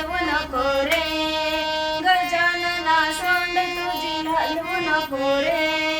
घालवू नको रे गजानना सोंड तुझी घालवू नको रे